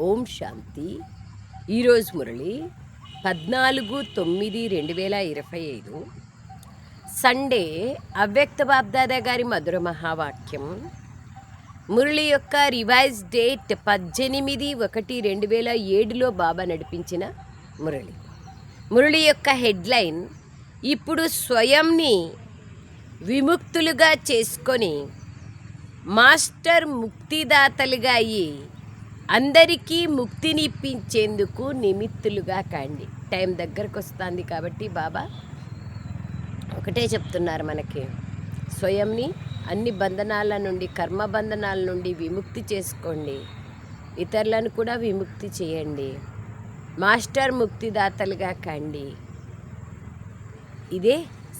ఓం శాంతి. ఈరోజు మురళి పద్నాలుగు తొమ్మిది రెండు వేల ఇరవై ఐదు. సండే అవ్యక్త బాబ్దాదా గారి మధుర మహావాక్యం. మురళి యొక్క రివైజ్ డేట్ పద్దెనిమిది ఒకటి రెండు వేల ఏడులో బాబా నడిపించిన మురళి. మురళి యొక్క హెడ్లైన్ ఇప్పుడు స్వయంని విముక్తులుగా చేసుకొని మాస్టర్ ముక్తిదాతలుగా అయ్యి అందరికీ ముక్తినిప్పించేందుకు నిమిత్తులుగా కాండి. టైం దగ్గరకు వస్తుంది కాబట్టి బాబా ఒకటే చెప్తున్నారు మనకి. స్వయంని అన్ని బంధనాల నుండి కర్మ బంధనాల నుండి విముక్తి చేసుకోండి. ఇతరులను కూడా విముక్తి చేయండి. మాస్టర్ ముక్తిదాతలుగా కండి. ఇదే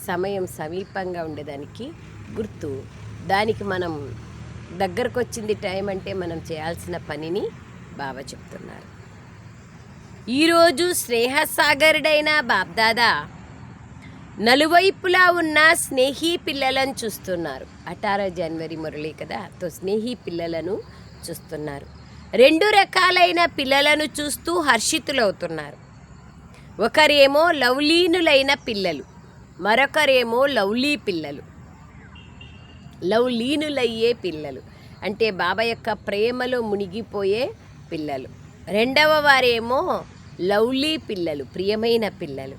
సమయం సమీపంగా ఉండేదానికి గుర్తు. దానికి మనం దగ్గరకు వచ్చింది టైం అంటే మనం చేయాల్సిన పనిని బాబా చెప్తున్నారు. ఈరోజు స్నేహసాగరుడైన బాబ్దాదా నలువైపులా ఉన్న స్నేహీ పిల్లలను చూస్తున్నారు. అఠారో జనవరి మురళి కదా తో స్నేహీ పిల్లలను చూస్తున్నారు. రెండు రకాలైన పిల్లలను చూస్తూ హర్షితులవుతున్నారు. ఒకరేమో లవ్లీనులైన పిల్లలు మరొకరేమో లవ్లీ పిల్లలు. లవ్లీనులయ్యే పిల్లలు. అంటే బాబా యొక్క ప్రేమలో మునిగిపోయే పిల్లలు. రెండవ వారేమో లవ్లీ పిల్లలు ప్రియమైన పిల్లలు.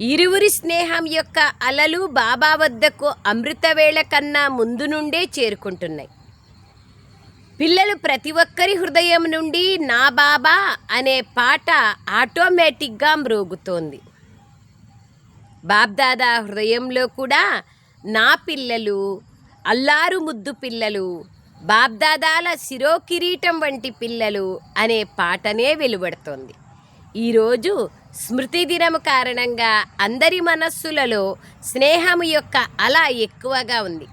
ఇరువురి స్నేహం యొక్క అలలు బాబా వద్దకు అమృతవేళ కన్నా ముందు నుండే చేరుకుంటున్నాయి. పిల్లలు ప్రతి ఒక్కరి హృదయం నుండి నా బాబా అనే పాట ఆటోమేటిక్గా మ్రోగుతోంది. బాబ్దాదా హృదయంలో కూడా నా పిల్లలు అల్లారు ముద్దు పిల్లలు బాబ్దాదాల శిరోకిరీటం వంటి పిల్లలు అనే పాటనే వెలువడుతోంది. ఈరోజు స్మృతి దినం కారణంగా అందరి మనస్సులలో స్నేహము యొక్క అల ఎక్కువగా ఉంది.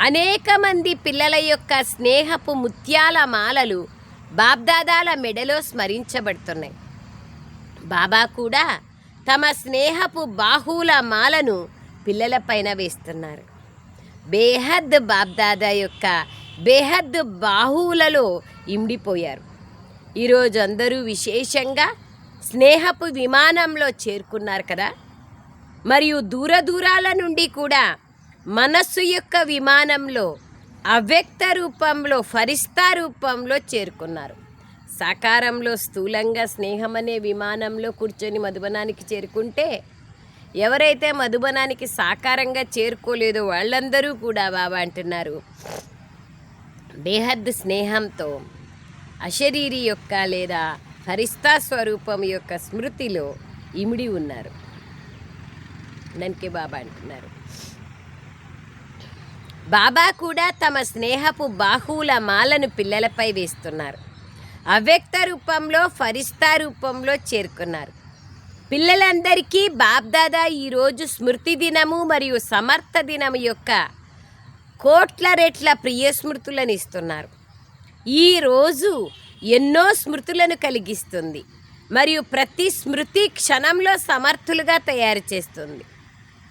అనేక మంది పిల్లల యొక్క స్నేహపు ముత్యాల మాలలు బాబ్దాదాల మెడలో స్మరించబడుతున్నాయి. బాబా కూడా తమ స్నేహపు బాహువుల మాలను పిల్లలపైన వేస్తున్నారు. బేహద్ బాబ్దాదా యొక్క బేహద్ బాహువులలో ఇమిడిపోయారు. ఈరోజు అందరూ విశేషంగా స్నేహపు విమానంలో చేరుకున్నారు కదా? మరియు దూర దూరాల నుండి కూడా మనస్సు యొక్క విమానంలో అవ్యక్త రూపంలో ఫరిస్తా రూపంలో చేరుకున్నారు. సాకారంలో స్థూలంగా స్నేహం అనే విమానంలో కూర్చొని మధుబనానికి చేరుకుంటే ఎవరైతే మధుబనానికి సాకారంగా చేరుకోలేదో వాళ్ళందరూ కూడా బాబా అంటున్నారు. బేహద్ స్నేహంతో అశరీరి యొక్క లేదా ఫరిస్తా స్వరూపం యొక్క స్మృతిలో ఇమిడి ఉన్నారు. నన్కి బాబా అంటున్నారు. బాబా కూడా తమ స్నేహపు బాహువుల మాలను పిల్లలపై వేస్తున్నారు. అవ్యక్త రూపంలో ఫరిస్తా రూపంలో చేరుకున్నారు. పిల్లలందరికీ బాబ్దాదా ఈరోజు స్మృతి దినము మరియు సమర్థ దినము యొక్క కోట్ల రెట్ల ప్రియ స్మృతులను ఇస్తున్నారు. ఈరోజు ఎన్నో స్మృతులను కలిగిస్తుంది మరియు ప్రతి స్మృతి క్షణంలో సమర్థులుగా తయారు చేస్తుంది.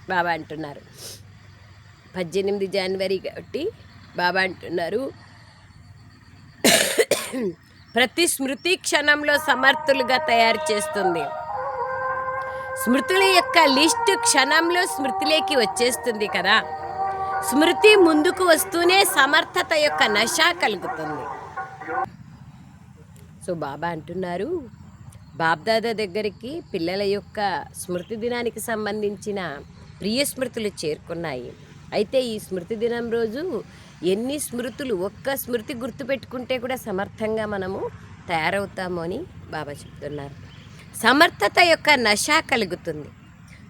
బాబా అంటున్నారు. పద్దెనిమిది జనవరి కాబట్టి బాబా అంటున్నారు. ప్రతి స్మృతి క్షణంలో సమర్థులుగా తయారు చేస్తుంది. స్మృతుల యొక్క లిస్ట్ క్షణంలో స్మృతిలోకి వచ్చేస్తుంది కదా. స్మృతి ముందుకు వస్తూనే సమర్థత యొక్క నశ కలుగుతుంది. సో బాబా అంటున్నారు బాబ్దాదా దగ్గరికి పిల్లల యొక్క స్మృతి దినానికి సంబంధించిన ప్రియ స్మృతులు చేరుకున్నాయి. అయితే ఈ స్మృతి దినం రోజు ఎన్ని స్మృతులు ఒక్క స్మృతి గుర్తుపెట్టుకుంటే కూడా సమర్థంగా మనము తయారవుతాము అని బాబా చెప్తున్నారు. సమర్థత యొక్క నశ కలుగుతుంది.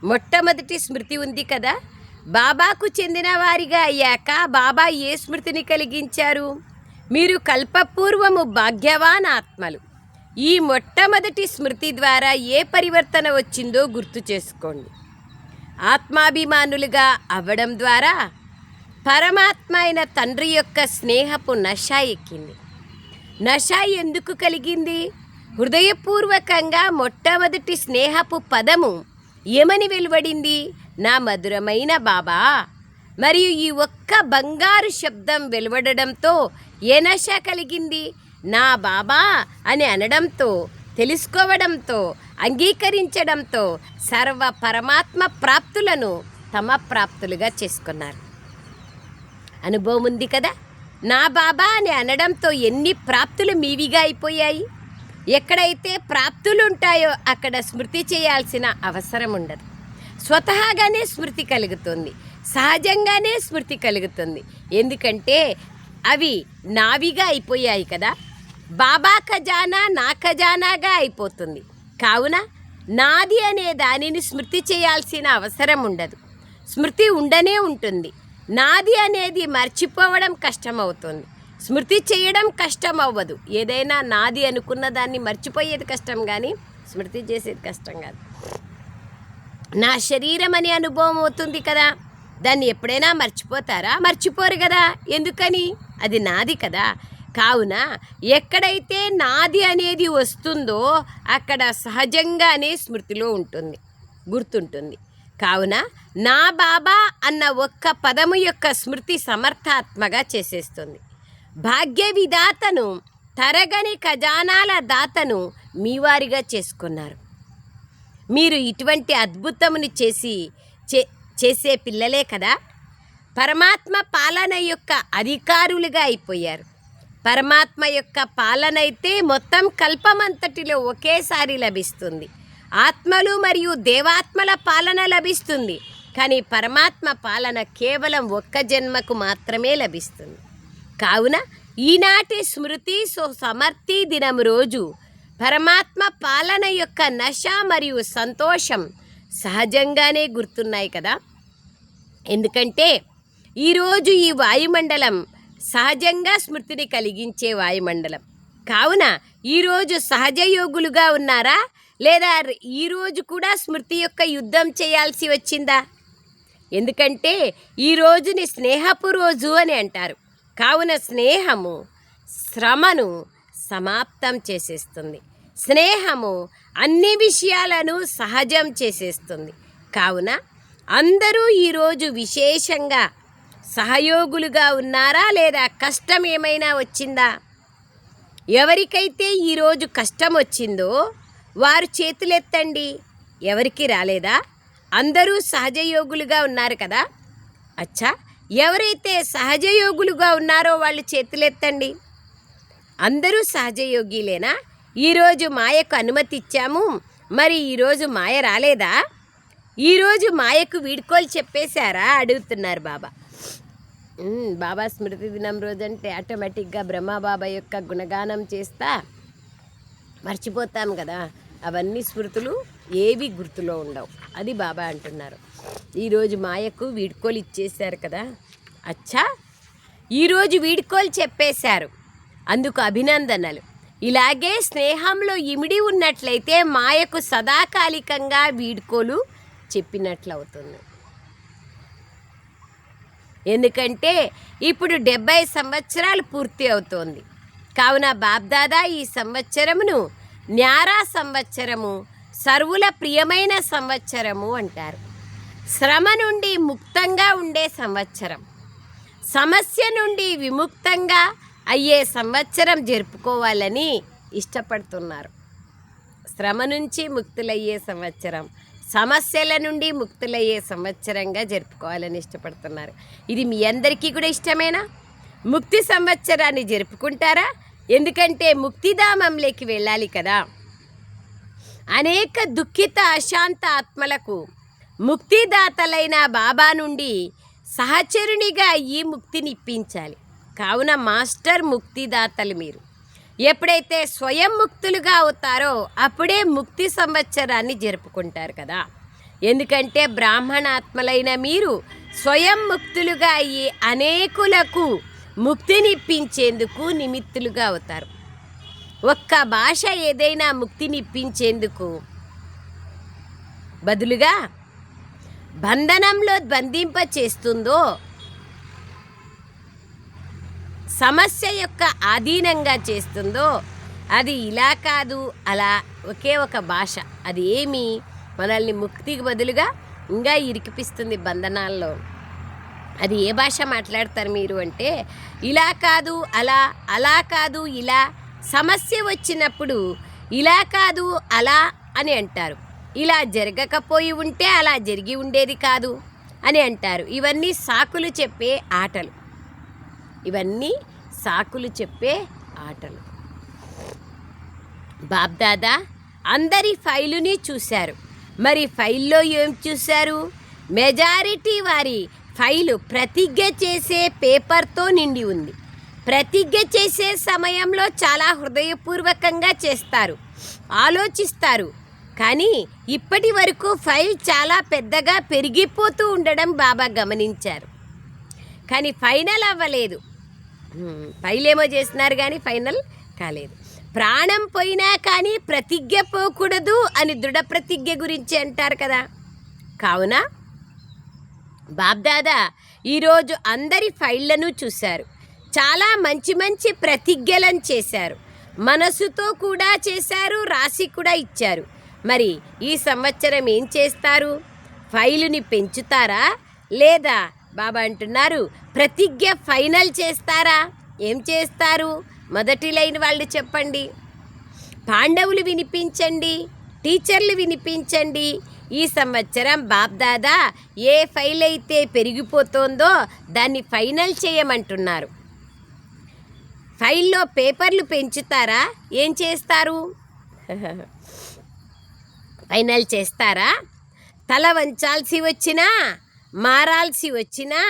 మొట్టమొదటి స్మృతి ఉంది కదా? బాబాకు చెందిన వారిగా అయ్యాక బాబా ఏ స్మృతిని కలిగించారు? మీరు కల్పపూర్వము భాగ్యవాన్ ఆత్మలు. ఈ మొట్టమొదటి స్మృతి ద్వారా ఏ పరివర్తన వచ్చిందో గుర్తు చేసుకోండి. ఆత్మాభిమానులుగా అవ్వడం ద్వారా పరమాత్మ అయిన తండ్రి యొక్క స్నేహపు నష ఎక్కింది. నష ఎందుకు కలిగింది? హృదయపూర్వకంగా మొట్టమొదటి స్నేహపు పదము ఏమని వెలువడింది. నా మధురమైన బాబా! మరియు ఈ ఒక్క బంగారు శబ్దం వెలువడడంతో ఏ నశ కలిగింది. నా బాబా! అని అనడంతో తెలుసుకోవడంతో అంగీకరించడంతో సర్వ పరమాత్మ ప్రాప్తులను తమ ప్రాప్తులుగా చేసుకున్నారు. అనుభవం ఉంది కదా? నా బాబా! అని అనడంతో ఎన్ని ప్రాప్తులు మీవిగా అయిపోయాయి? ఎక్కడైతే ప్రాప్తులు ఉంటాయో అక్కడ స్మృతి చేయాల్సిన అవసరం ఉండదు. స్వతహాగానే స్మృతి కలుగుతుంది. సహజంగానే స్మృతి కలుగుతుంది. ఎందుకంటే అవి నావిగా అయిపోయాయి కదా. బాబా ఖజానా నా ఖజానాగా అయిపోతుంది. కావున నాది అనే దానిని స్మృతి చేయాల్సిన అవసరం ఉండదు. స్మృతి ఉండనే ఉంటుంది. నాది అనేది మర్చిపోవడం కష్టమవుతుంది. స్మృతి చేయడం కష్టం అవ్వదు ఏదైనా నాది అనుకున్న దాన్ని మర్చిపోయేది కష్టం కానీ స్మృతి చేసేది కష్టం కాదు. నా శరీరం అనే అనుభవం అవుతుంది కదా. దాన్ని ఎప్పుడైనా మర్చిపోతారా? మర్చిపోరు కదా. ఎందుకని? అది నాది కదా. కావున ఎక్కడైతే నాది అనేది వస్తుందో అక్కడ సహజంగానే స్మృతిలో ఉంటుంది గుర్తుంటుంది. కావున నా బాబా అన్న ఒక్క పదము యొక్క స్మృతి సమర్థాత్మగా చేసేస్తుంది. భాగ్య విధాతను తరగని ఖజానాల దాతను మీవారిగా చేసుకున్నారు. మీరు ఇటువంటి అద్భుతముని చేసి చే చేసే పిల్లలే కదా? పరమాత్మ పాలన యొక్క అధికారులుగా అయిపోయారు. పరమాత్మ యొక్క పాలన అయితే మొత్తం కల్పమంతటిలో ఒకేసారి లభిస్తుంది. ఆత్మలు మరియు దేవాత్మల పాలన లభిస్తుంది. కానీ పరమాత్మ పాలన కేవలం ఒక్క జన్మకు మాత్రమే లభిస్తుంది. కావున ఈనాటి స్మృతి సో సమర్థి దినం రోజు పరమాత్మ పాలన యొక్క నశ మరియు సంతోషం సహజంగానే గుర్తున్నాయి కదా. ఎందుకంటే ఈరోజు ఈ వాయుమండలం సహజంగా స్మృతిని కలిగించే వాయుమండలం. కావున ఈరోజు సహజ యోగులుగా ఉన్నారా? లేదా ఈరోజు కూడా స్మృతి యొక్క యుద్ధం చేయాల్సి వచ్చిందా? ఎందుకంటే ఈ రోజుని స్నేహపు రోజు అని అంటారు. కావున స్నేహము శ్రమను సమాప్తం చేసేస్తుంది. స్నేహము అన్ని విషయాలను సహజం చేసేస్తుంది. కావున అందరూ ఈరోజు విశేషంగా సహయోగులుగా ఉన్నారా? లేదా కష్టం ఏమైనా వచ్చిందా? ఎవరికైతే ఈరోజు కష్టం వచ్చిందో వారు చేతులెత్తండి. ఎవరికి రాలేదా? అందరూ సహజయోగులుగా ఉన్నారు కదా? అచ్చా! ఎవరైతే సహజయోగులుగా ఉన్నారో వాళ్ళు చేతులెత్తండి. అందరూ సహజయోగిలేనా? ఈరోజు మాయకు అనుమతి ఇచ్చాము. మరి ఈరోజు మాయ రాలేదా? ఈరోజు మాయకు వీడ్కోలు చెప్పేశారా? అడుగుతున్నారు బాబా. బాబా స్మృతి దినం రోజంటే ఆటోమేటిక్గా బ్రహ్మబాబా యొక్క గుణగానం చేస్తా మర్చిపోతాం కదా. అవన్నీ స్మృతులు ఏవి గుర్తులో ఉండవు. అది బాబా అంటున్నారు. ఈరోజు మాయకు వీడ్కోలు ఇచ్చేశారు కదా. అచ్చా! ఈరోజు వీడ్కోలు చెప్పేశారు. అందుకు అభినందనలు. ఇలాగే స్నేహంలో ఇమిడి ఉన్నట్లయితే మాయకు సదాకాలికంగా వీడ్కోలు చెప్పినట్లు అవుతుంది ఎందుకంటే ఇప్పుడు డెబ్బై సంవత్సరాలు పూర్తి అవుతోంది. కావున బాబ్దాదా ఈ సంవత్సరమును న్యారా సంవత్సరము సర్వుల ప్రియమైన సంవత్సరము అంటారు. శ్రమ నుండి ముక్తంగా ఉండే సంవత్సరం. సమస్య నుండి విముక్తంగా అయ్యే సంవత్సరం జరుపుకోవాలని ఇష్టపడుతున్నారు. శ్రమ నుంచి ముక్తులయ్యే సంవత్సరం సమస్యల నుండి ముక్తులయ్యే సంవత్సరంగా జరుపుకోవాలని ఇష్టపడుతున్నారు. ఇది మీ అందరికీ కూడా ఇష్టమేనా? ముక్తి సంవత్సరాన్ని జరుపుకుంటారా? ఎందుకంటే ముక్తిధామంలోకి వెళ్ళాలి కదా. అనేక దుఃఖిత అశాంత ఆత్మలకు ముక్తిదాతలైన బాబా నుండి సహచరునిగా ఈ ముక్తినిప్పించాలి కావున మాస్టర్ ముక్తిదాతలు మీరు. ఎప్పుడైతే స్వయం ముక్తులుగా అవుతారో అప్పుడే ముక్తి సంవత్సరాన్ని జరుపుకుంటారు కదా. ఎందుకంటే బ్రాహ్మణాత్మలైన మీరు స్వయం ముక్తులుగా అయ్యి అనేకులకు ముక్తినిప్పించేందుకు నిమిత్తులుగా అవుతారు. ఒక్క భాష ఏదైనా ముక్తినిప్పించేందుకు బదులుగా బంధనంలో బంధింప చేస్తుందో సమస్య యొక్క ఆధీనంగా చేస్తుందో అది ఇలా కాదు అలా ఒకే ఒక భాష. అది ఏమి? మనల్ని ముక్తికి బదులుగా ఇంకా ఇరికిపిస్తుంది బంధనాల్లో. అది ఏ భాష మాట్లాడతారు మీరు అంటే ఇలా కాదు అలా అలా కాదు ఇలా సమస్య వచ్చినప్పుడు ఇలా కాదు అలా అని అంటారు. ఇలా జరగకపోయి ఉంటే అలా జరిగి ఉండేది కాదు అని అంటారు. ఇవన్నీ సాకులు చెప్పే ఆటలు. ఇవన్నీ సాకులు చెప్పే ఆటలు. బాబ్దాదా అందరి ఫైలుని చూశారు. మరి ఫైల్లో ఏం చూశారు? మెజారిటీ వారి ఫైలు ప్రతిజ్ఞ చేసే పేపర్తో నిండి ఉంది. ప్రతిజ్ఞ చేసే సమయంలో చాలా హృదయపూర్వకంగా చేస్తారు. ఆలోచిస్తారు. కానీ ఇప్పటి వరకు ఫైల్ చాలా పెద్దగా పెరిగిపోతూ ఉండడం బాబా గమనించారు. కానీ ఫైనల్ అవ్వలేదు. హ్మ్, ఫైల్ ఏమో చేస్తున్నారు కానీ ఫైనల్ కాలేదు. ప్రాణం పోయినా కానీ ప్రతిజ్ఞ పోకూడదు అని దృఢ ప్రతిజ్ఞ గురించి అంటారు కదా. కావున బాబ్దాదా ఈరోజు అందరి ఫైళ్ళను చూశారు. చాలా మంచి మంచి ప్రతిజ్ఞలను చేశారు. మనసుతో కూడా చేశారు రాసి కూడా ఇచ్చారు. మరి ఈ సంవత్సరం ఏం చేస్తారు? ఫైలుని పెంచుతారా? లేదా బాబా అంటున్నారు ప్రతిజ్ఞ ఫైనల్ చేస్తారా? ఏం చేస్తారు? మొదటి లైన్ వాళ్ళు చెప్పండి. పాండవులు వినిపించండి టీచర్లు వినిపించండి. ఈ సంవత్సరం బాబ్దాదా ఏ ఫైల్ అయితే పెరిగిపోతుందో దాన్ని ఫైనల్ చేయమంటున్నారు. ఫైల్లో పేపర్లు పెంచుతారా? ఏం చేస్తారు? ఫైనల్ చేస్తారా? తల వంచాల్సి వచ్చినా మారాల్సి వచ్చినా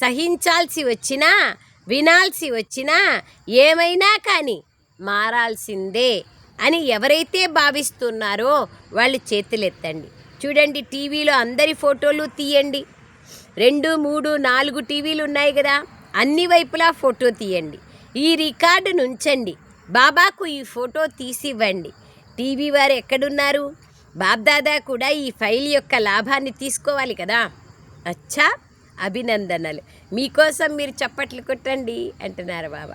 సహించాల్సి వచ్చినా వినాల్సి వచ్చినా ఏమైనా కానీ మారాల్సిందే అని ఎవరైతే భావిస్తున్నారో వాళ్ళు చేతులెత్తండి. చూడండి టీవీలో అందరి ఫోటోలు తీయండి. రెండు మూడు నాలుగు టీవీలు ఉన్నాయి కదా అన్ని వైపులా ఫోటో తీయండి. ఈ రికార్డును ఉంచండి బాబాకు ఈ ఫోటో తీసివ్వండి. టీవీ వారు ఎక్కడున్నారు? బాబ్దాదా కూడా ఈ ఫైల్ యొక్క లాభాన్ని తీసుకోవాలి కదా. అచ్చా అభినందనలు. మీకోసం మీరు చప్పట్లు కొట్టండి అంటున్నారు బాబా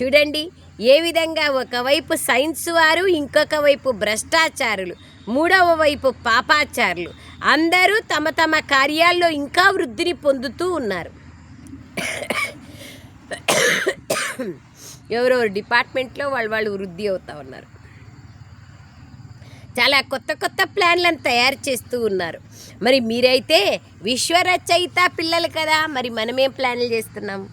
చూడండి ఏ విధంగా ఒకవైపు సైన్స్ వారు ఇంకొక వైపు భ్రష్టాచారులు మూడవ వైపు పాపాచారులు. అందరూ తమ తమ కార్యాల్లో ఇంకా వృద్ధిని పొందుతూ ఉన్నారు. ఎవరెవరు డిపార్ట్మెంట్లో వాళ్ళు వాళ్ళు వృద్ధి అవుతా ఉన్నారు. చాలా కొత్త కొత్త ప్లాన్లను తయారు చేస్తూ ఉన్నారు. మరి మీరైతే విశ్వరచయిత పిల్లలు కదా మరి మనమేం ప్లాన్లు చేస్తున్నాం?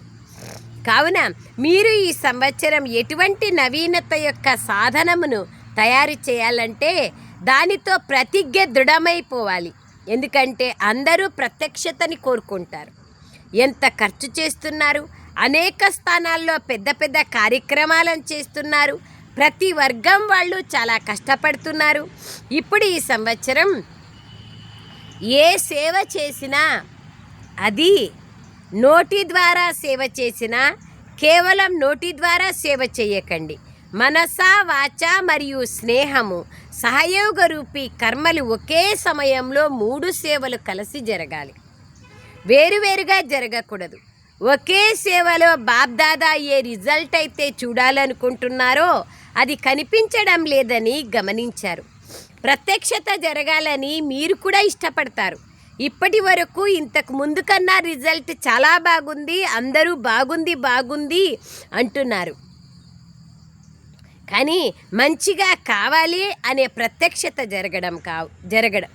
కావున మీరు ఈ సంవత్సరం ఎటువంటి నవీనత యొక్క సాధనమును తయారు చేయాలంటే దానితో ప్రతిజ్ఞ దృఢమైపోవాలి. ఎందుకంటే అందరూ ప్రత్యక్షతని కోరుకుంటారు. ఎంత ఖర్చు చేస్తున్నారు? అనేక స్థానాల్లో పెద్ద పెద్ద కార్యక్రమాలను చేస్తున్నారు. ప్రతి వర్గం వాళ్ళు చాలా కష్టపడుతున్నారు. ఇప్పుడు ఈ సంవత్సరం ఏ సేవ చేసినా అది నోటి ద్వారా సేవ చేసినా కేవలం నోటి ద్వారా సేవ చేయకండి. మనస వాచ మరియు స్నేహము సహయోగ రూపీ కర్మలు ఒకే సమయంలో మూడు సేవలు కలిసి జరగాలి. వేరువేరుగా జరగకూడదు. ఒకే సేవలో బాబ్దాదా ఏ రిజల్ట్ అయితే చూడాలనుకుంటున్నారో అది కనిపించడం లేదని గమనించారు. ప్రత్యక్షత జరగాలని మీరు కూడా ఇష్టపడతారు. ఇప్పటి వరకు ఇంతకు ముందు కన్నా రిజల్ట్ చాలా బాగుంది అందరూ బాగుంది బాగుంది అంటున్నారు. కానీ మంచిగా కావాలి అనే ప్రత్యక్షత జరగడం కావు జరగడం.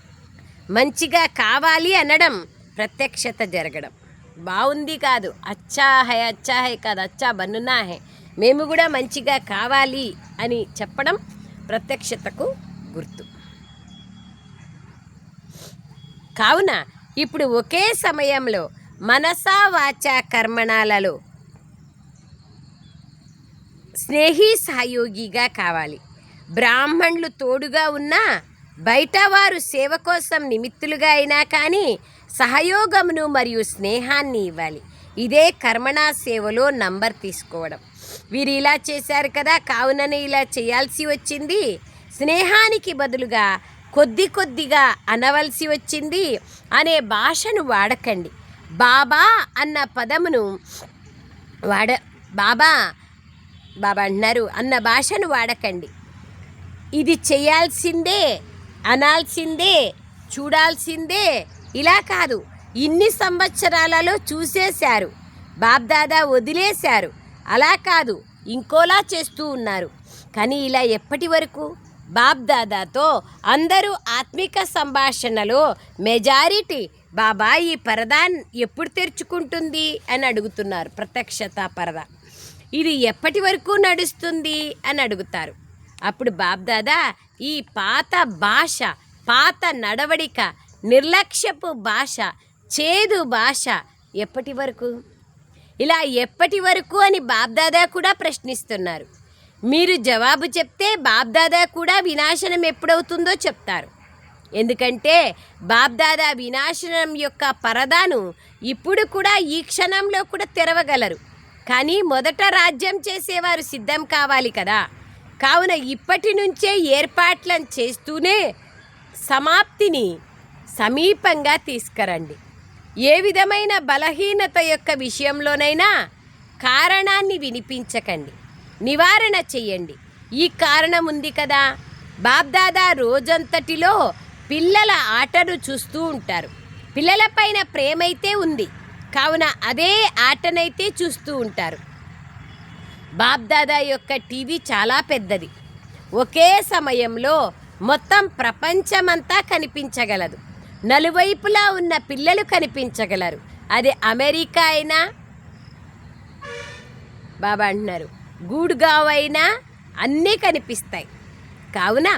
మంచిగా కావాలి అనడం ప్రత్యక్షత జరగడం. బాగుంది కాదు. అచ్చా హై అచ్చా హై కాదు. అచ్చా బన్నునా హై. మేము కూడా మంచిగా కావాలి అని చెప్పడం ప్రత్యక్షతకు గుర్తు. కావున ఇప్పుడు ఒకే సమయంలో మనసా వాచ కర్మణాలలో స్నేహి సహయోగిగా కావాలి. బ్రాహ్మణులు తోడుగా ఉన్నా బయట వారు సేవ కోసం నిమిత్తులుగా అయినా కానీ సహయోగమును మరియు స్నేహాన్ని ఇవ్వాలి. ఇదే కర్మణా సేవలో నంబర్ తీసుకోవడం. వీరు ఇలా చేశారు కదా కావుననే ఇలా చేయాల్సి వచ్చింది. స్నేహానికి బదులుగా కొద్ది కొద్దిగా అనవలసి వచ్చింది అనే భాషను వాడకండి. బాబా అన్న పదమును వాడ బాబా బాబా అంటున్నారు అన్న భాషను వాడకండి. ఇది చేయాల్సిందే అనాల్సిందే చూడాల్సిందే ఇలా కాదు ఇన్ని సంవత్సరాలలో చూసేశారు బాబ్దాదా వదిలేశారు. అలా కాదు ఇంకోలా చేస్తూ ఉన్నారు. కానీ ఇలా ఎప్పటి వరకు? బాబ్దాదాతో అందరూ ఆత్మిక సంభాషణలో మెజారిటీ బాబా ఈ పరదా ఎప్పుడు తెరుచుకుంటుంది అని అడుగుతున్నారు ప్రత్యక్షత పరద. ఇది ఎప్పటి వరకు నడుస్తుంది అని అడుగుతారు. అప్పుడు బాబ్దాదా ఈ పాత భాష పాత నడవడిక నిర్లక్ష్యపు భాష చేదు భాష ఎప్పటి వరకు? ఇలా ఎప్పటి వరకు అని బాబ్దాదా కూడా ప్రశ్నిస్తున్నారు. మీరు జవాబు చెప్తే బాబ్దాదా కూడా వినాశనం ఎప్పుడవుతుందో చెప్తారు. ఎందుకంటే బాబ్దాదా వినాశనం యొక్క పరదాను ఇప్పుడు కూడా ఈ క్షణంలో కూడా తెరవగలరు. కానీ మొదట రాజ్యం చేసేవారు సిద్ధం కావాలి కదా. కావున ఇప్పటి నుంచే ఏర్పాట్లను చేస్తూనే సమాప్తిని సమీపంగా తీసుకురండి. ఏ విధమైన బలహీనత యొక్క విషయంలోనైనా కారణాన్ని వినిపించకండి. నివారణ చెయ్యండి ఈ కారణం ఉంది కదా. బాబ్దాదా రోజంతటిలో పిల్లల ఆటను చూస్తూ ఉంటారు. పిల్లలపైన ప్రేమైతే ఉంది. కావున అదే ఆటనైతే చూస్తూ ఉంటారు. బాబ్దాదా యొక్క టీవీ చాలా పెద్దది. ఒకే సమయంలో మొత్తం ప్రపంచమంతా కనిపించగలదు. నలువైపులా ఉన్న పిల్లలు కనిపించగలరు. అది అమెరికా అయినా బాబా అంటున్నారు గూడ్గావ్ అయినా అన్నీ కనిపిస్తాయి. కావున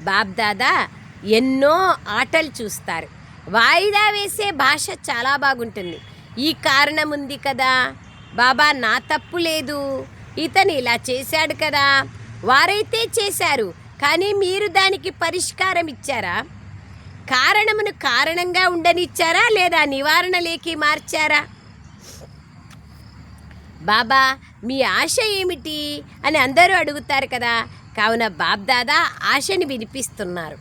బాబ్దాదా ఎన్నో ఆటలు చూస్తారు. వాయిదా వేసే భాష చాలా బాగుంటుంది. ఈ కారణం ఉంది కదా బాబా నా తప్పు లేదు ఇతను ఇలా చేశాడు కదా వారైతే చేశారు కానీ మీరు దానికి పరిష్కారం ఇచ్చారా? కారణమును కారణంగా ఉండనిచ్చారా లేదా నివారణ లేకి మార్చారా? బాబా మీ ఆశ ఏమిటి? అని అందరూ అడుగుతారు కదా. కావున బాబ్దాదా ఆశని వినిపిస్తున్నారు.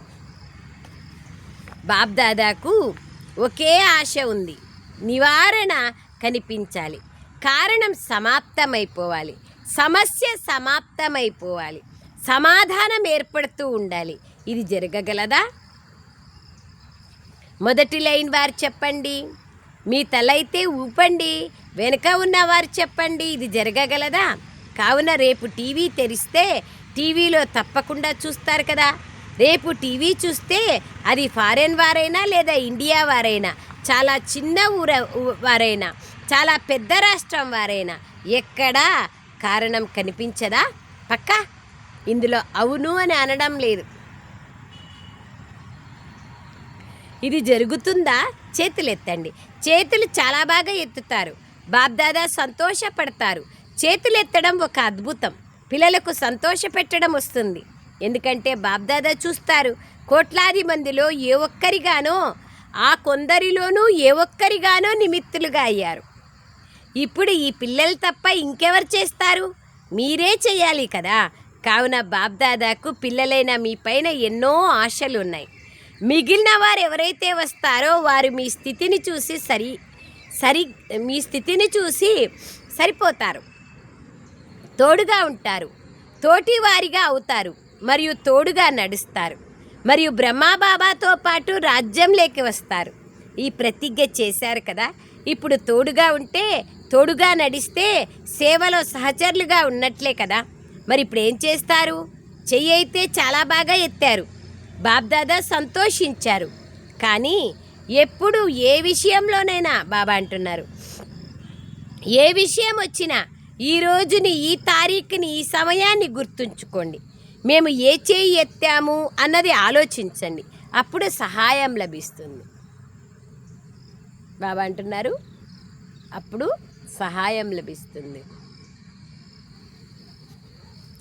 బాబ్దాదాకు ఒకే ఆశ ఉంది. నివారణ కనిపించాలి. కారణం సమాప్తమైపోవాలి. సమస్య సమాప్తమైపోవాలి. సమాధానం ఏర్పడుతూ ఉండాలి. ఇది జరగగలదా? మొదటి లైన్ వారు చెప్పండి. మీ తల అయితే ఊపండి. వెనుక ఉన్నవారు చెప్పండి. ఇది జరగగలదా? కావున రేపు టీవీ తెరిస్తే టీవీలో తప్పకుండా చూస్తారు కదా. రేపు టీవీ చూస్తే అది ఫారెన్ వారైనా లేదా ఇండియా వారైనా చాలా చిన్న ఊర వారైనా చాలా పెద్ద రాష్ట్రం వారైనా ఎక్కడా కారణం కనిపించదా? పక్కా? ఇందులో అవును అని అనడం లేదు. ఇది జరుగుతుందా? చేతులు ఎత్తండి చేతులు చాలా బాగా ఎత్తుతారు. బాబ్దాదా సంతోషపడతారు. చేతులు ఎత్తడం ఒక అద్భుతం. పిల్లలకు సంతోష పెట్టడం వస్తుంది. ఎందుకంటే బాబ్దాదా చూస్తారు కోట్లాది మందిలో ఏ ఒక్కరిగానో ఆ కొందరిలోనూ ఏ ఒక్కరిగానో నిమిత్తులుగా అయ్యారు. ఇప్పుడు ఈ పిల్లలు తప్ప ఇంకెవరు చేస్తారు? మీరే చేయాలి కదా. కావున బాబ్దాదాకు పిల్లలైన మీ పైన ఎన్నో ఆశలు ఉన్నాయి మిగిలిన వారు ఎవరైతే వస్తారో వారు మీ స్థితిని చూసి సరి సరి మీ స్థితిని చూసి సరిపోతారు. తోడుగా ఉంటారు. తోటివారిగా అవుతారు. మరియు తోడుగా నడుస్తారు. మరియు బ్రహ్మాబాబాతో పాటు రాజ్యంలోకి వస్తారు. ఈ ప్రతిజ్ఞ చేశారు కదా. ఇప్పుడు తోడుగా ఉంటే తోడుగా నడిస్తే సేవలో సహచరులుగా ఉన్నట్లే కదా. మరి ఇప్పుడు ఏం చేస్తారు? చెయ్యి అయితే చాలా బాగా ఎత్తారు. బాబ్దాదా సంతోషించారు. కానీ ఎప్పుడు ఏ విషయంలోనైనా బాబా అంటున్నారు. ఏ విషయం వచ్చినా ఈ రోజుని ఈ తారీఖుని ఈ సమయాన్ని గుర్తుంచుకోండి. మేము ఏ చేయి ఎత్తాము అన్నది ఆలోచించండి. అప్పుడు సహాయం లభిస్తుంది. బాబా అంటున్నారు. అప్పుడు సహాయం లభిస్తుంది.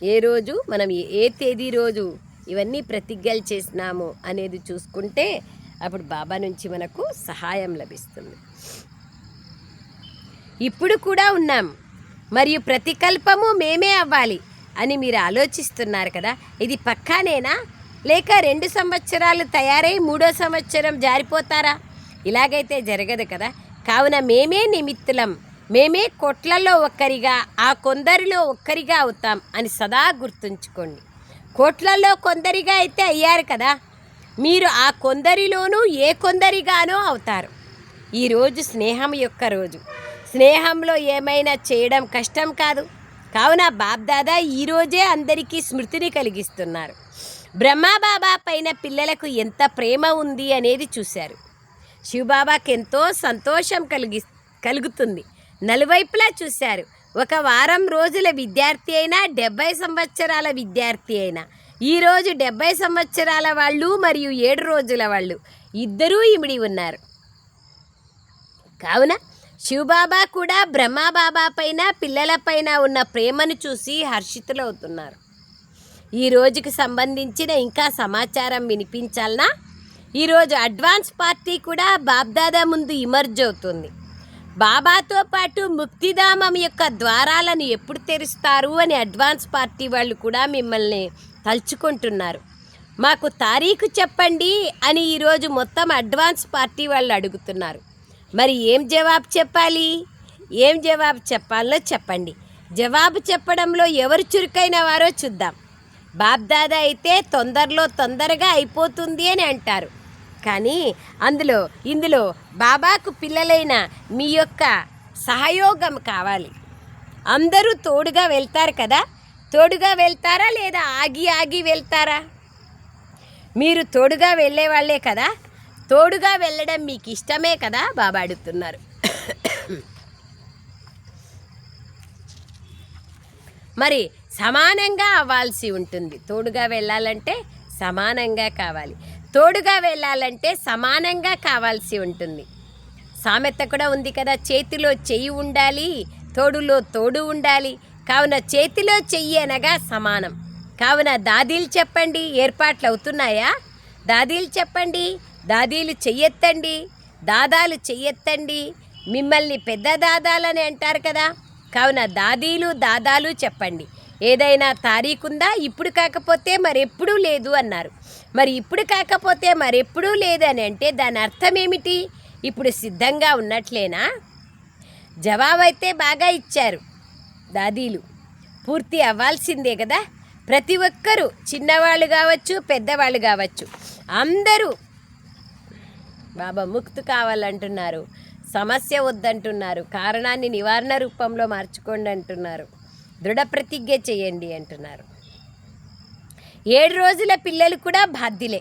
ఏ రోజు మనం ఏ- ఏ తేదీ రోజు ఇవన్నీ ప్రతిజ్ఞలు చేసినాము అనేది చూసుకుంటే అప్పుడు బాబా నుంచి మనకు సహాయం లభిస్తుంది. ఇప్పుడు కూడా ఉన్నాం. మరియు ప్రతికల్పము మేమే అవ్వాలి అని మీరు ఆలోచిస్తున్నారు కదా? ఇది పక్కానేనా? లేక రెండు సంవత్సరాలు తయారై మూడో సంవత్సరం జారిపోతారా? ఇలాగైతే జరగదు కదా? కావున మేమే నిమిత్తులం. మేమే కొట్లలో ఒక్కరిగా ఆ కొందరిలో ఒక్కరిగా అవుతాం అని సదా గుర్తుంచుకోండి. కోట్లలో కొందరిగా అయితే అయ్యారు కదా. మీరు ఆ కొందరిలోనూ ఏ కొందరిగానో అవుతారు. ఈరోజు స్నేహం యొక్క రోజు. స్నేహంలో ఏమైనా చేయడం కష్టం కాదు. కావున బాబ్దాదా ఈరోజే అందరికీ స్మృతిని కలిగిస్తున్నారు. బ్రహ్మాబాబా పైన పిల్లలకు ఎంత ప్రేమ ఉంది అనేది చూశారు. శివబాబాకి ఎంతో సంతోషం కలిగి కలుగుతుంది. నలువైపులా చూశారు. ఒక వారం రోజుల విద్యార్థి అయినా డెబ్బై సంవత్సరాల విద్యార్థి అయినా. ఈరోజు డెబ్బై సంవత్సరాల వాళ్ళు మరియు ఏడు రోజుల వాళ్ళు ఇద్దరూ ఇమిడి ఉన్నారు. కావున శివబాబా కూడా బ్రహ్మబాబా పైన పిల్లలపైన ఉన్న ప్రేమను చూసి హర్షితులవుతున్నారు. ఈ రోజుకి సంబంధించిన ఇంకా సమాచారం వినిపించాలనా? ఈరోజు అడ్వాన్స్ పార్టీ కూడా బాబ్దాదా ముందు ఇమర్జ్ అవుతుంది. బాబాతో పాటు ముక్తిధామం యొక్క ద్వారాలను ఎప్పుడు తెరుస్తారు అని అడ్వాన్స్ పార్టీ వాళ్ళు కూడా మిమ్మల్ని తలుచుకుంటున్నారు. మాకు తారీఖు చెప్పండి అని ఈరోజు మొత్తం అడ్వాన్స్ పార్టీ వాళ్ళు అడుగుతున్నారు. మరి ఏం జవాబు చెప్పాలి? ఏం జవాబు చెప్పాలో చెప్పండి. జవాబు చెప్పడంలో ఎవరు చురుకైన వారో చూద్దాం. బాబ్దాదా అయితే తొందరలో తొందరగా అయిపోతుంది అని అంటారు. కానీ అందులో ఇందులో బాబాకు పిల్లలైన మీ యొక్క సహయోగం కావాలి. అందరూ తోడుగా వెళ్తారు కదా? తోడుగా వెళ్తారా లేదా ఆగి ఆగి వెళ్తారా? మీరు తోడుగా వెళ్ళే వాళ్ళే కదా? తోడుగా వెళ్ళడం మీకు ఇష్టమే కదా? బాబా అడుగుతున్నారు. మరి సమానంగా అవ్వాల్సి ఉంటుంది. తోడుగా వెళ్ళాలంటే సమానంగా కావాలి. తోడుగా వెళ్ళాలంటే సమానంగా కావాల్సి ఉంటుంది. సామెత కూడా ఉంది కదా చేతిలో చెయ్యి ఉండాలి తోడులో తోడు ఉండాలి. కావున చేతిలో చెయ్యి అనగా సమానం. కావున దాదీలు చెప్పండి ఏర్పాట్లు అవుతున్నాయా? దాదీలు చెప్పండి దాదీలు చెయ్యెత్తండి దాదాలు చెయ్యెత్తండి. మిమ్మల్ని పెద్ద దాదాలని అంటారు కదా. కావున దాదీలు దాదాలు చెప్పండి. ఏదైనా తారీఖుందా ఇప్పుడు కాకపోతే మరెప్పుడూ లేదు అన్నారు. మరి ఇప్పుడు కాకపోతే మరెప్పుడూ లేదని అంటే దాని అర్థం ఏమిటి ఇప్పుడు సిద్ధంగా ఉన్నట్లేనా? జవాబైతే బాగా ఇచ్చారు దాదీలు. పూర్తి అవ్వాల్సిందే కదా ప్రతి ఒక్కరూ చిన్నవాళ్ళు కావచ్చు పెద్దవాళ్ళు కావచ్చు అందరూ బాబా ముక్తు కావాలంటున్నారు సమస్య వద్దంటున్నారు కారణాన్ని నివారణ రూపంలో మార్చుకోండి అంటున్నారు దృఢ ప్రతిజ్ఞ చేయండి అంటున్నారు. ఏడు రోజుల పిల్లలు కూడా బాధ్యులే.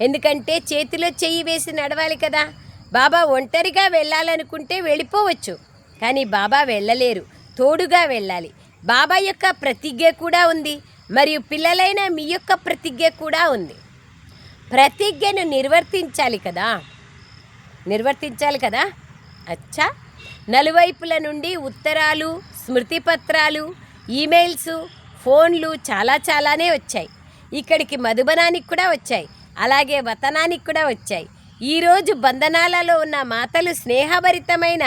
ఎందుకంటే చేతిలో చెయ్యి వేసి నడవాలి కదా. బాబా ఒంటరిగా వెళ్ళాలనుకుంటే వెళ్ళిపోవచ్చు. కానీ బాబా వెళ్ళలేరు. తోడుగా వెళ్ళాలి. బాబా యొక్క ప్రతిజ్ఞ కూడా ఉంది. మరియు పిల్లలైన మీ యొక్క ప్రతిజ్ఞ కూడా ఉంది. ప్రతిజ్ఞను నిర్వర్తించాలి కదా. నిర్వర్తించాలి కదా? అచ్చా! నలువైపుల నుండి ఉత్తరాలు స్మృతిపత్రాలు ఈమెయిల్స్ ఫోన్లు చాలా చాలానే వచ్చాయి. ఇక్కడికి మధుబనానికి కూడా వచ్చాయి. అలాగే వతనానికి కూడా వచ్చాయి. ఈరోజు బంధనాలలో ఉన్న మాతలు స్నేహభరితమైన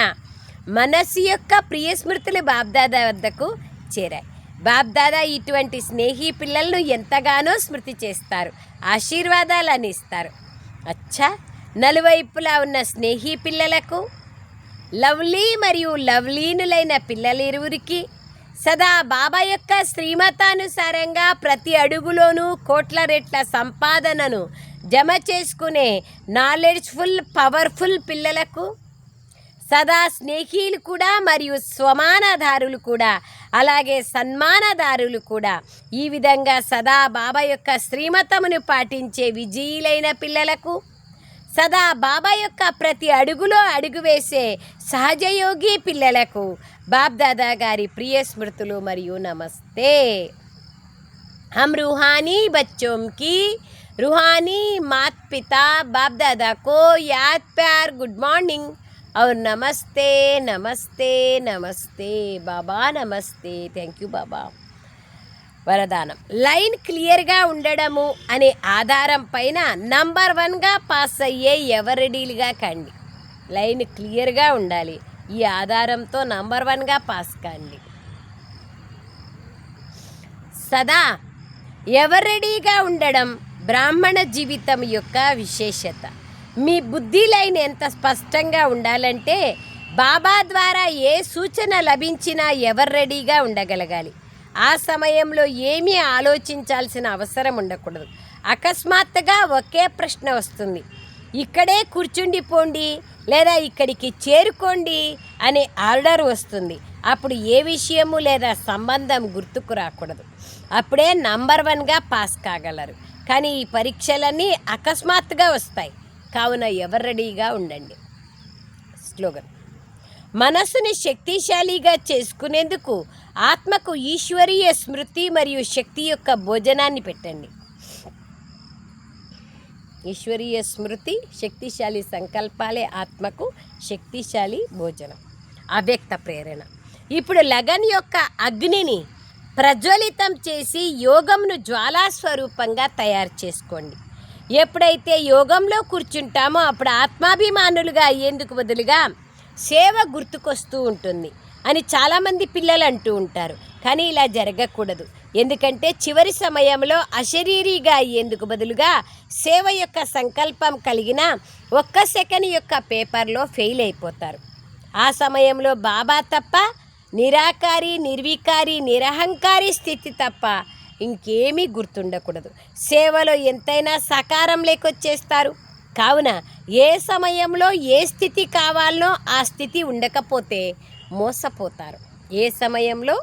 మనస్సు యొక్క ప్రియ స్మృతులు బాబ్దాదా వద్దకు చేరాయి. బాబ్దాదా ఇటువంటి స్నేహి పిల్లలను ఎంతగానో స్మృతి చేస్తారు. ఆశీర్వాదాలను ఇస్తారు అచ్చా! నలువైపులా ఉన్న స్నేహి పిల్లలకు లవ్లీ మరియు లవ్లీనులైన పిల్లలిరువురికి సదా బాబా యొక్క శ్రీమతానుసారంగా ప్రతి అడుగులోనూ కోట్ల రెట్ల సంపాదనను జమ చేసుకునే నాలెడ్జ్ఫుల్ పవర్ఫుల్ పిల్లలకు సదా స్నేహీలు కూడా మరియు స్వమానదారులు కూడా అలాగే సన్మానదారులు కూడా. ఈ విధంగా సదా బాబా యొక్క శ్రీమతమును పాటించే విజయులైన పిల్లలకు సదా బాబా యొక్క ప్రతి అడుగులో అడుగు వేసే సహజయోగి పిల్లలకు బాబ్దాదా గారి ప్రియ స్మృతులు మరియు నమస్తే हम रूहानी बच्चों की रूहानी मात पिता बाप दादा को याद प्यार गुड मॉर्निंग और नमस्ते नमस्ते नमस्ते बाबा नमस्ते థ్యాంక్ యూ బాబా వరదానం. లైన్ క్లియర్గా ఉండడము అనే ఆధారం పైన నంబర్ వన్గా పాస్ అయ్యే ఎవరెడీలుగా కండి. లైన్ క్లియర్గా ఉండాలి. ఈ ఆధారంతో నంబర్ వన్గా పాస్ కండి. సదా ఎవరెడీగా ఉండడం బ్రాహ్మణ జీవితం యొక్క విశేషత. మీ బుద్ధి లైన్ ఎంత స్పష్టంగా ఉండాలంటే బాబా ద్వారా ఏ సూచన లభించినా ఎవరు రెడీగా ఉండగలగాలి. ఆ సమయంలో ఏమీ ఆలోచించాల్సిన అవసరం ఉండకూడదు. అకస్మాత్తుగా ఒకే ప్రశ్న వస్తుంది. ఇక్కడే కూర్చుండిపోండి లేదా ఇక్కడికి చేరుకోండి అనే ఆర్డర్ వస్తుంది. అప్పుడు ఏ విషయము లేదా సంబంధం గుర్తుకు రాకూడదు. అప్పుడే నంబర్ వన్గా పాస్ కాగలరు. కానీ ఈ పరీక్షలన్నీ అకస్మాత్తుగా వస్తాయి. కావున ఎవరు రెడీగా ఉండండి. స్లోగన్. మనసుని శక్తిశాలిగా చేసుకునేందుకు ఆత్మకు ఈశ్వరీయ స్మృతి మరియు శక్తి యొక్క భోజనాన్ని పెట్టండి. ఈశ్వరీయ స్మృతి శక్తిశాలి సంకల్పాలే ఆత్మకు శక్తిశాలి భోజనం. అవ్యక్త ప్రేరణ. ఇప్పుడు లగన్ యొక్క అగ్నిని ప్రజ్వలితం చేసి యోగంను జ్వాలాస్వరూపంగా తయారు చేసుకోండి. ఎప్పుడైతే యోగంలో కూర్చుంటామో అప్పుడు ఆత్మాభిమానులుగా అయ్యేందుకు బదులుగా సేవ గుర్తుకొస్తూ ఉంటుంది. అని చాలామంది పిల్లలు అంటూ ఉంటారు. కానీ ఇలా జరగకూడదు. ఎందుకంటే చివరి సమయంలో అశరీరిగా అయ్యేందుకు బదులుగా సేవ యొక్క సంకల్పం కలిగిన ఒక్క సెకండ్ యొక్క పేపర్లో ఫెయిల్ అయిపోతారు. ఆ సమయంలో బాబా తప్ప నిరాకారి నిర్వికారి నిరహంకారి స్థితి తప్ప ఇంకేమీ గుర్తుండకూడదు. సేవలో ఎంతైనా సకారం లేకొచ్చేస్తారు. కావున ఏ సమయంలో ఏ స్థితి కావాలనో ఆ స్థితి ఉండకపోతే మోసపోతారు. ఏ సమయంలో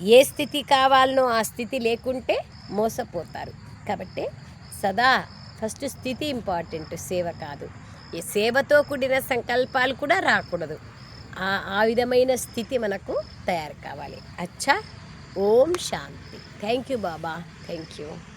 ఏ స్థితి కావాలనో ఆ స్థితి లేకుంటే మోసపోతారు. కాబట్టి సదా ఫస్ట్ స్థితి ఇంపార్టెంట్ సేవ కాదు. ఈ సేవతో కూడిన సంకల్పాలు కూడా రాకూడదు. ఆ ఆ విధమైన స్థితి మనకు తయారు కావాలి. అచ్చా ఓం శాంతి. Thank you Baba. Thank you.